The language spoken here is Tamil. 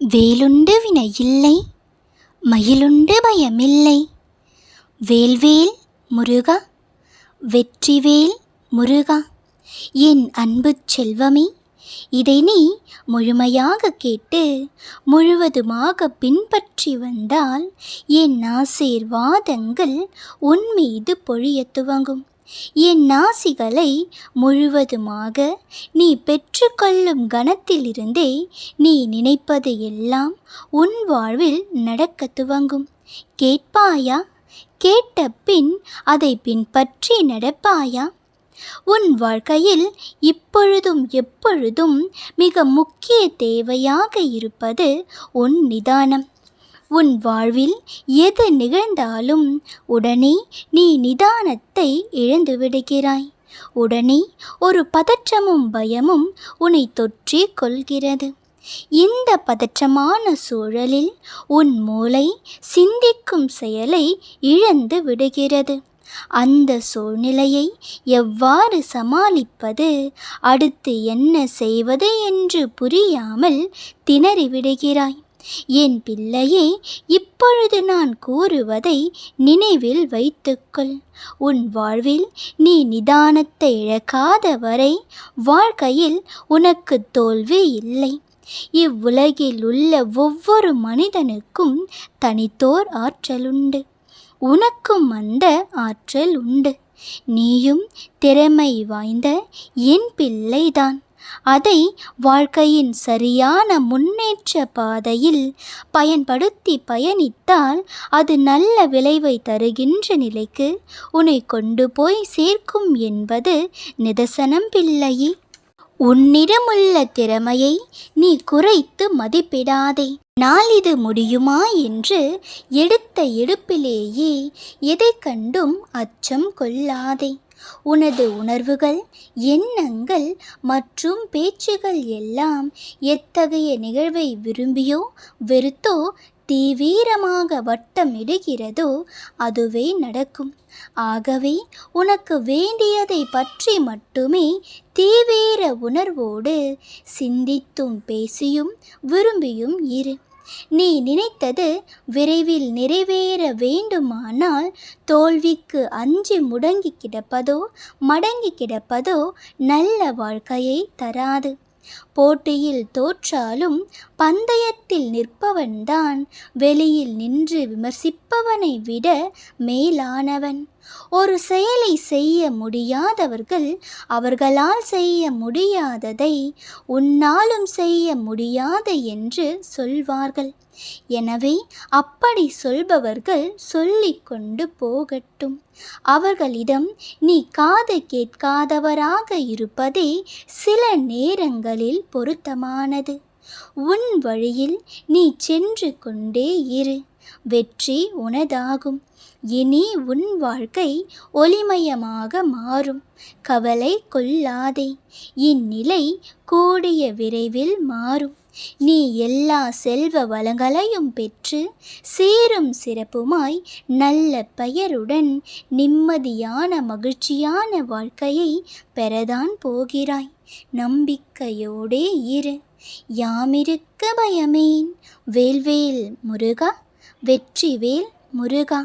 வேலுண்டு வினையில்லை மயிலுண்டு பயமில்லை. வேல்வேல் முருகா வெற்றிவேல் முருகா என் அன்பு செல்வமே இதை நீ முழுமையாக கேட்டு முழுவதுமாக பின்பற்றி வந்தால் என் ஆசீர்வாதங்கள் உன் மீது பொழிய துவங்கும். என் நாசிகளை முழுவதுமாக நீ பெற்றுக்கொள்ளும் கணத்திலிருந்தே நீ நினைப்பது எல்லாம் உன் வாழ்வில் நடக்கத் துவங்கும். கேட்பாயா? கேட்ட பின் அதை பின்பற்றி நடப்பாயா? உன் வாழ்க்கையில் இப்பொழுதும் எப்பொழுதும் மிக முக்கிய தேவையாக இருப்பது உன் நிதானம். உன் வாழ்வில் எது நிகழ்ந்தாலும் உடனே நீ நிதானத்தை இழந்து விடுகிறாய். உடனே ஒரு பதற்றமும் பயமும் உன்னை தொற்றி கொள்கிறது. இந்த பதற்றமான சூழலில் உன் மூளை சிந்திக்கும் செயலை இழந்து விடுகிறது. அந்த சூழ்நிலையை எவ்வாறு சமாளிப்பது அடுத்து என்ன செய்வது என்று புரியாமல் திணறிவிடுகிறாய். என் பிள்ளையே இப்பொழுது நான் கூறுவதை நினைவில் வைத்துக்கொள். உன் வாழ்வில் நீ நிதானத்தை இழக்காத வரை வாழ்க்கையில் உனக்கு தோல்வி இல்லை. இவ்வுலகில் உள்ள ஒவ்வொரு மனிதனுக்கும் தனித்தோர் ஆற்றலுண்டு. உனக்கும் அந்த ஆற்றல் உண்டு. நீயும் திறமை வாய்ந்த என் பிள்ளைதான். அதை வாழ்க்கையின் சரியான முன்னேற்ற பாதையில் பயன்படுத்தி பயணித்தால் அது நல்ல விளைவை தருகின்ற நிலைக்கு உன்னை கொண்டு போய் சேர்க்கும் என்பது நிதர்சனம் பிள்ளையே. உன்னிடமுள்ள திறமையை நீ குறைத்து மதிப்பிடாதே. நாளிது முடியுமா என்று எடுத்த எடுப்பிலேயே எதை கண்டும் அச்சம் கொள்ளாதே. உனது உணர்வுகள் எண்ணங்கள் மற்றும் பேச்சுகள் எல்லாம் எத்தகைய நிகழ்வை விரும்பியோ வெறுத்தோ தீவிரமாக வட்டமிடுகிறதோ அதுவே நடக்கும். ஆகவே உனக்கு வேண்டியதை பற்றி மட்டுமே தீவிர உணர்வோடு சிந்தித்தும் பேசியும் விரும்பியும் இரு. நீ நினைத்தது விரைவில் நிறைவேற வேண்டுமானால் தோல்விக்கு அஞ்சு முடங்கி கிடப்பதோ மடங்கி கிடப்பதோ நல்ல வாழ்க்கையை தராது. போட்டியில் தோற்றாலும் பந்தயத்தில் நிற்பவன்தான் வெளியில் நின்று விமர்சிப்பவனை விட மேலானவன். ஒரு செயலை செய்ய முடியாதவர்கள் அவர்களால் செய்ய முடியாததை உன்னாலும் செய்ய முடியாது என்று சொல்வார்கள். எனவே அப்படி சொல்பவர்கள் சொல்லிக்கொண்டு போகட்டும். அவர்களிடம் நீ காது கேட்காதவராக இருப்பதே சில நேரங்களில் பொருத்தமானது. உன் வழியில் நீ சென்று கொண்டே இரு. வெற்றி உனதாகும். இனி உன் வாழ்க்கை ஒளிமயமாக மாறும். கவலை கொள்ளாதே. இந்நிலை கூடிய விரைவில் மாறும். நீ எல்லா செல்வ வளங்களையும் பெற்று சீரும் சிறப்புமாய் நல்ல பெயருடன் நிம்மதியான மகிழ்ச்சியான வாழ்க்கையை பெறதான் போகிறாய். நம்பிக்கையோடே இரு. யாமிருக்க பயமேன். வேல்வேல் முருகா. வெற்றிவேல் முருகா.